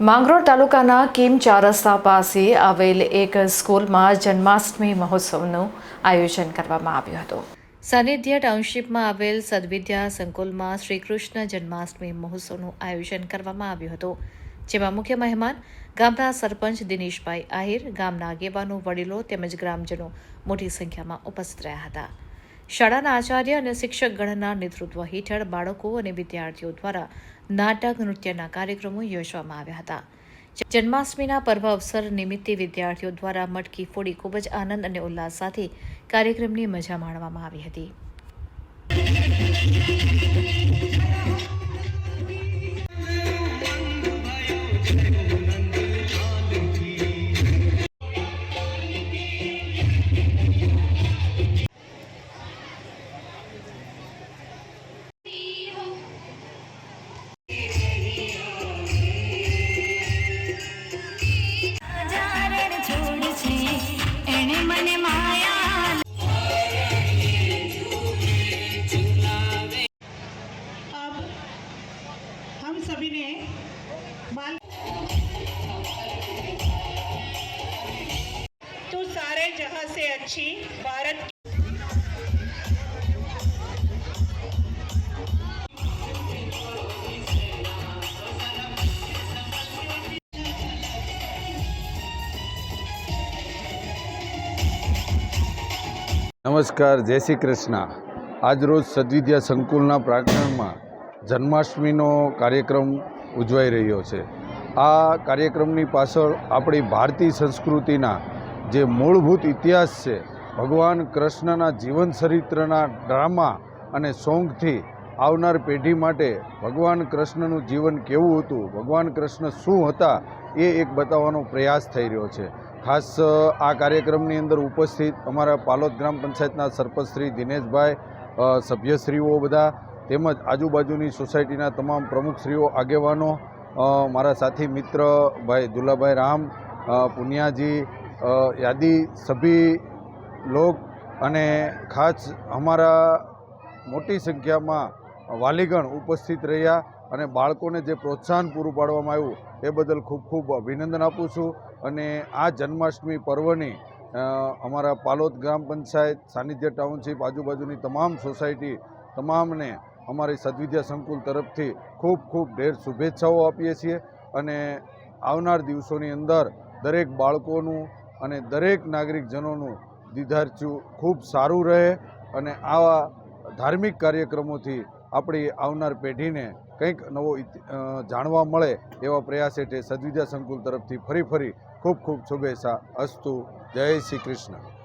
માંગરોળ તાલુકાના કિમ ચાર રસ્તા પાસે આવેલ એક સ્કૂલમાં જન્માષ્ટમી મહોત્સવનું આયોજન કરવામાં આવ્યું હતું. સાનિધ્ય ટાઉનશીપમાં આવેલ સદવિદ્યા સંકુલમાં શ્રી કૃષ્ણ જન્માષ્ટમી મહોત્સવનું આયોજન કરવામાં આવ્યું હતું. જેમાં મુખ્ય મહેમાન ગામના સરપંચ દિનેશભાઈ આહિર, ગામના આગેવાનો, વડીલો તેમજ ગ્રામજનો મોટી સંખ્યામાં ઉપસ્થિત રહ્યા હતા. શાળાના આચાર્ય અને શિક્ષક ગણના નેતૃત્વ હેઠળ બાળકો અને વિદ્યાર્થીઓ દ્વારા નાટક, નૃત્યના કાર્યક્રમો યોજવામાં આવ્યા હતા. જન્માષ્ટમીના પર્વ અવસર નિમિત્તે વિદ્યાર્થીઓ દ્વારા મટકી ફોડી ખૂબ જ આનંદ અને ઉલ્લાસ સાથે કાર્યક્રમની મજા માણવામાં આવી હતી. अच्छी भारत નમસ્કાર જય શ્રી કૃષ્ણ આજરોજ સદવિદ્યા સંકુલના પ્રાંગણમાં જન્માષ્ટમીનો કાર્યક્રમ ઉજવાઈ રહ્યો છે આ કાર્યક્રમની પાછળ આપણી ભારતીય સંસ્કૃતિના જે મૂળભૂત ઇતિહાસ છે, ભગવાન કૃષ્ણના જીવન ચરિત્રના ડ્રામા અને સોંગથી આવનાર પેઢી માટે ભગવાન કૃષ્ણનું જીવન કેવું હતું, ભગવાન કૃષ્ણ શું હતા, એ એક બતાવવાનો પ્રયાસ થઈ રહ્યો છે. ખાસ આ કાર્યક્રમની અંદર ઉપસ્થિત અમારા પાલોદ ગ્રામ પંચાયતના સરપંચ દિનેશભાઈ સભ્યશ્રીઓ બધા, તેમજ આજુબાજુની સોસાયટીના તમામ પ્રમુખશ્રીઓ આગેવાનો મારા સાથી મિત્ર ભાઈ દુલાભાઈ રામ પુનિયાજી યાદી સભી લોક અને ખાસ અમારા મોટી સંખ્યામાં વાલીગણ ઉપસ્થિત રહ્યા અને બાળકોને જે પ્રોત્સાહન પૂરું પાડવામાં આવ્યું એ બદલ ખૂબ ખૂબ અભિનંદન આપું છું. અને આ જન્માષ્ટમી પર્વની અમારા પાલોદ ગ્રામ પંચાયત, સાનિધ્ય ટાઉનશીપ, આજુબાજુની તમામ સોસાયટી, તમામને અમારી સદવિદ્યા સંકુલ તરફથી ખૂબ ખૂબ ઢેર શુભેચ્છાઓ આપીએ છીએ. અને આવનાર દિવસોની અંદર દરેક બાળકોનું અને દરેક નાગરિકજનોનું દીધાર્ચું ખૂબ સારું રહે અને આવા ધાર્મિક કાર્યક્રમોથી આપણી આવનાર પેઢીને કંઈક નવો જાણવા મળે એવા પ્રયાસ હેઠળ સદવિદ્યા સંકુલ તરફથી ફરી ફરી ખૂબ ખૂબ શુભેચ્છા. અસ્તુ. જય શ્રી કૃષ્ણ.